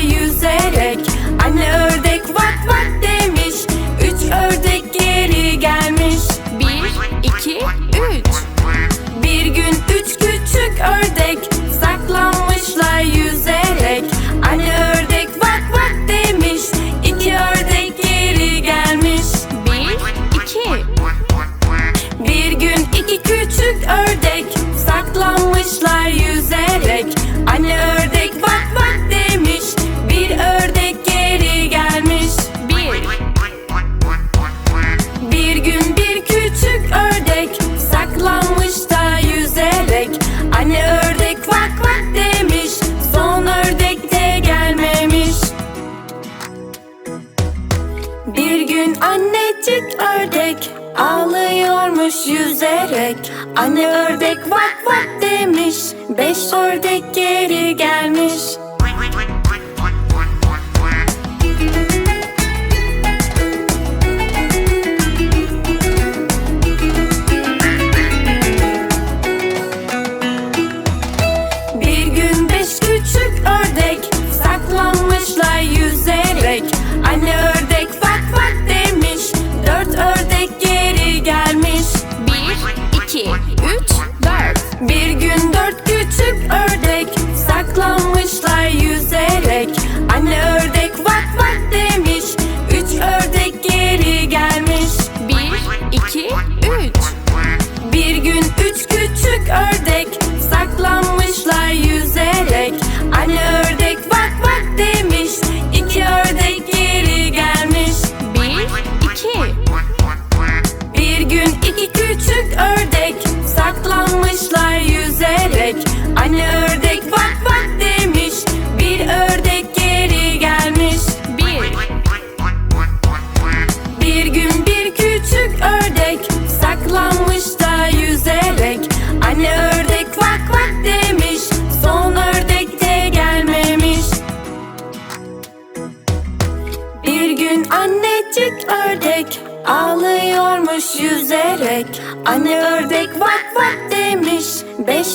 yüzerek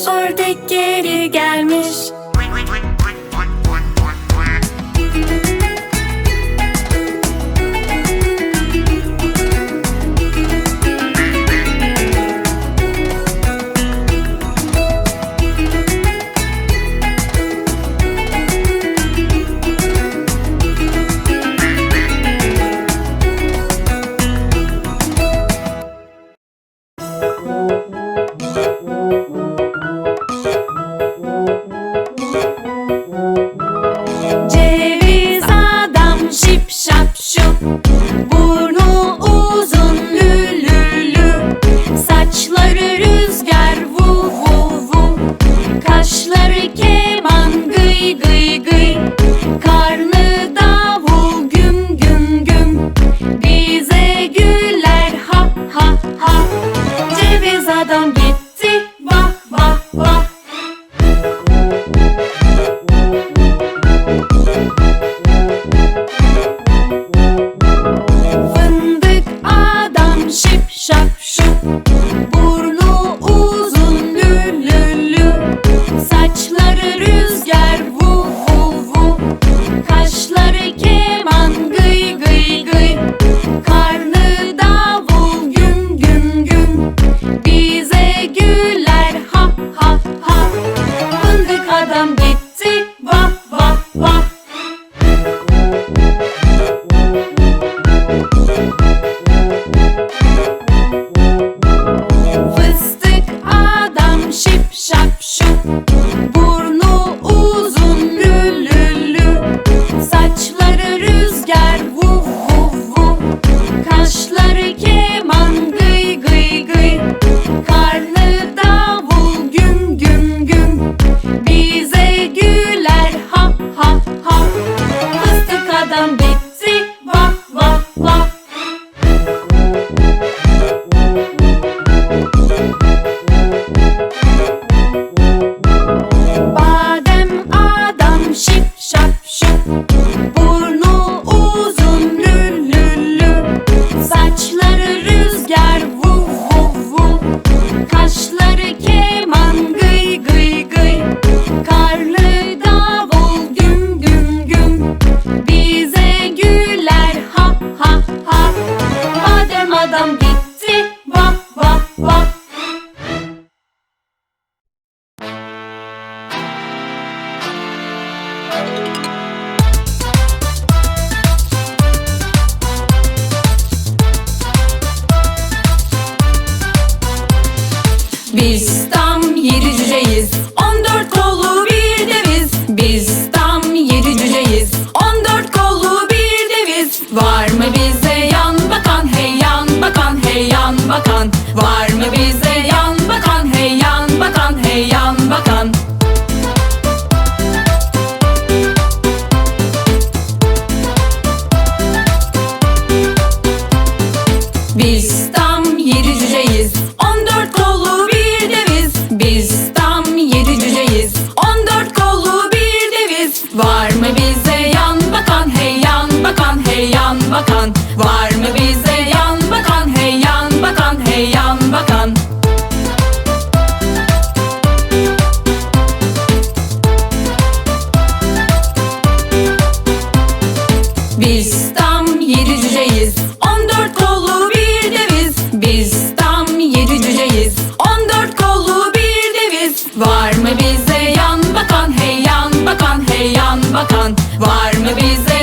ördek geri gelmiş adam such love. Biz tam yedi cüceyiz. On dört kollu bir deviz. Biz tam yedi cüceyiz. On dört kollu bir deviz. Var mı bize yan bakan? Hey yan bakan hey yan bakan. Var mı bize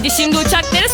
Hadi şimdi uçakları